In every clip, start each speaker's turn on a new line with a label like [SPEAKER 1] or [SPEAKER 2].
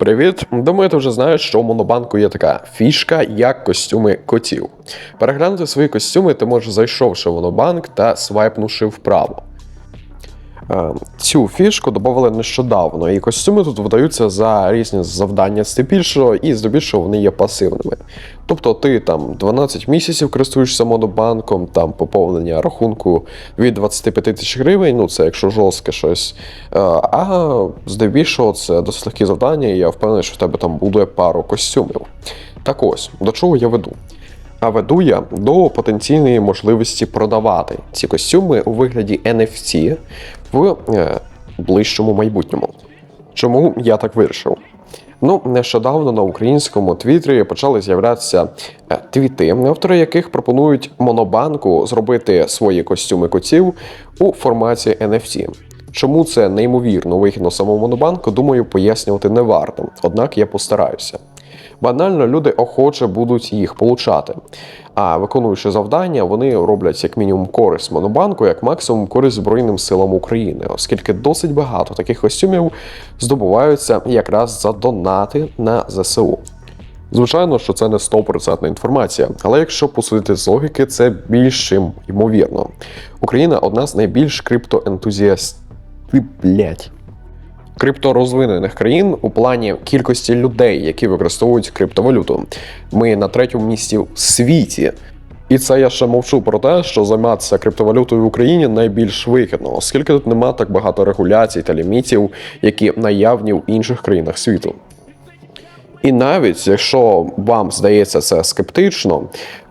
[SPEAKER 1] Привіт! Думаю, ти вже знаєш, що у Монобанку є така фішка, як костюми котів. Переглянути свої костюми ти можеш зайшовши в Монобанк та свайпнувши вправо. Е, Цю фішку додали нещодавно, і костюми тут видаються за різні завдання здебільшого, і здебільшого вони є пасивними. Тобто ти там 12 місяців користуєшся монобанком, там поповнення рахунку від 25 тисяч гривень, ну це якщо жорстке щось. Е, А здебільшого це досить легкі завдання, і я впевнений, що в тебе там буде пару костюмів. Так ось, до чого я веду? А веду я до потенційної можливості продавати ці костюми у вигляді NFT в е, ближчому майбутньому. Чому я так вирішив? Ну, нещодавно на українському твіттері почали з'являтися е, твіти, автори яких пропонують монобанку зробити свої костюми котів у форматі NFT. Чому це неймовірно вигідно самому монобанку, думаю, пояснювати не варто. Однак я постараюся. Банально люди охоче будуть їх получати. А виконуючи завдання, вони роблять як мінімум користь монобанку, як максимум користь Збройним силам України, оскільки досить багато таких костюмів здобуваються якраз за донати на ЗСУ. Звичайно, що це не 100% інформація, але якщо посудити з логіки, це більш чим ймовірно. Україна одна з найбільш криптоентузіастів. Блять крипторозвинених країн у плані кількості людей, які використовують криптовалюту. Ми на третьому місці в світі. І це я ще мовчу про те, що займатися криптовалютою в Україні найбільш вигідно, оскільки тут нема так багато регуляцій та лімітів, які наявні в інших країнах світу. І навіть якщо вам здається це скептично,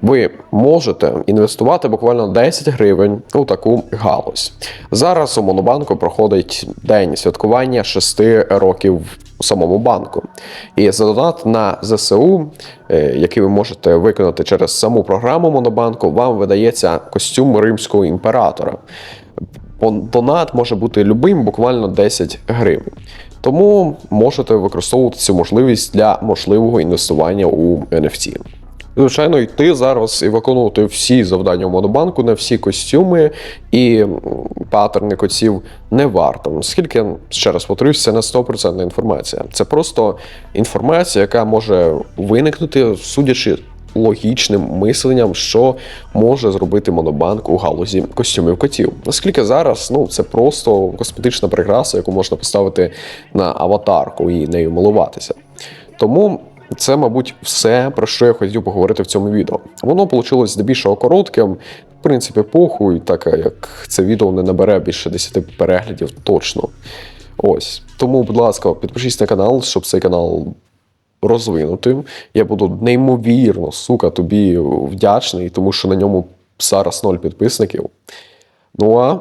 [SPEAKER 1] ви можете інвестувати буквально 10 гривень у таку галузь. Зараз у Монобанку проходить день святкування 6 років у самому банку. І за донат на ЗСУ, е, який ви можете виконати через саму програму Монобанку, вам видається костюм римського імператора. Донат може бути любим, буквально 10 гривень. Тому можете використовувати цю можливість для можливого інвестування у NFT. Звичайно, йти зараз і виконувати всі завдання у Монобанку на всі костюми і паттерни котів не варто. Оскільки, ще раз повторюсь, це не 100% інформація. Це просто інформація, яка може виникнути, судячи логічним мисленням, що може зробити монобанк у галузі костюмів котів. Оскільки зараз ну це просто косметична прикраса, яку можна поставити на аватарку і нею милуватися. Тому. Це, мабуть, все, про що я хотів поговорити в цьому відео. Воно вийшло здебільшого коротким, в принципі, похуй, так як це відео не набере більше 10 переглядів точно. Ось. Тому, будь ласка, підпишіться на канал, щоб цей канал розвинутим. Я буду неймовірно, сука, тобі вдячний, тому що на ньому зараз ноль підписників. Ну а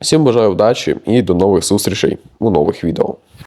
[SPEAKER 1] всім бажаю удачі і до нових зустрічей у нових відео.